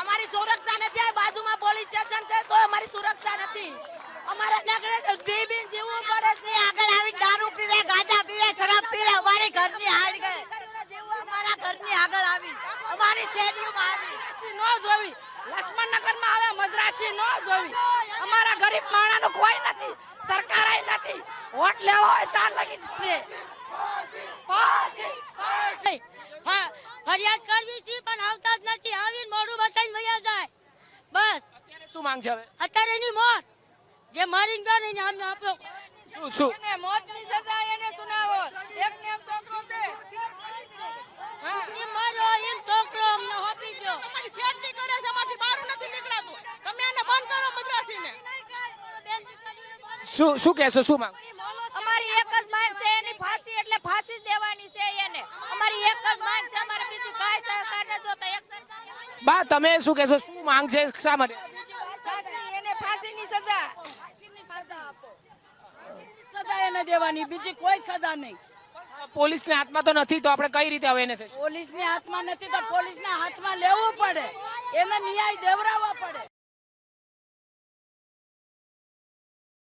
અમારી સુરક્ષા નથી બાજુમાં પોલીસ સ્ટેશન છે તો અમારી સુરક્ષા નથી. અમારા નગરે બી જીવવું પડે છે. આગળ આવી દારૂ પીવે ગાંજા પીવે શરાબ પીવે અમારી ઘરની હારી ગઈ. અમારા ઘરની આગળ આવી. અમારી શેરીઓમાં આવી. ન જોવી. લક્ષ્મણ નગરમાં આવે મદ્રાસી ન જોવી. અમારા ગરીબ માણાનું કોઈ નથી સરકાર નથી. વોટ લેવો હોય તાર લગી છે. ફરિયાદ કરવી છે પણ શું માંગ છે હવે? અત્યારે એની મોત. જે મારી ગયો ને એને અમને આપ્યો. શું શું? એને મોતની સજા એને સુનાવો. એકને એક છોકરો છે. હા. એ મારો એમ છોકરો અમને હોપી ગયો. તમારી છેડતી કરે છે અમારથી બહાર નથી નીકળાતું. તમે એને બંધ કરો મદ્રાસીને. શું શું કહેશો શું માંગ? અમારી એક જ માંગ છે એની ફાંસી એટલે ફાંસી જ દેવાની છે એને. અમારી એક જ માંગ છે અમારે બીજું કાંઈ સહકાર ન જોતા. એક સરકાર બા તમે શું કહેશો શું માંગ છે શા માટે? ફાંસીની સજા. સજા એને દેવાની બીજી કોઈ સજા નહીં. પોલીસને હાથમાં તો નથી તો આપણે કઈ રીતે હવે એને પોલીસ પોલીસને હાથમાં નથી તો પોલીસના હાથમાં લેવું પડે. એને ન્યાય દેવરાવવા પડે.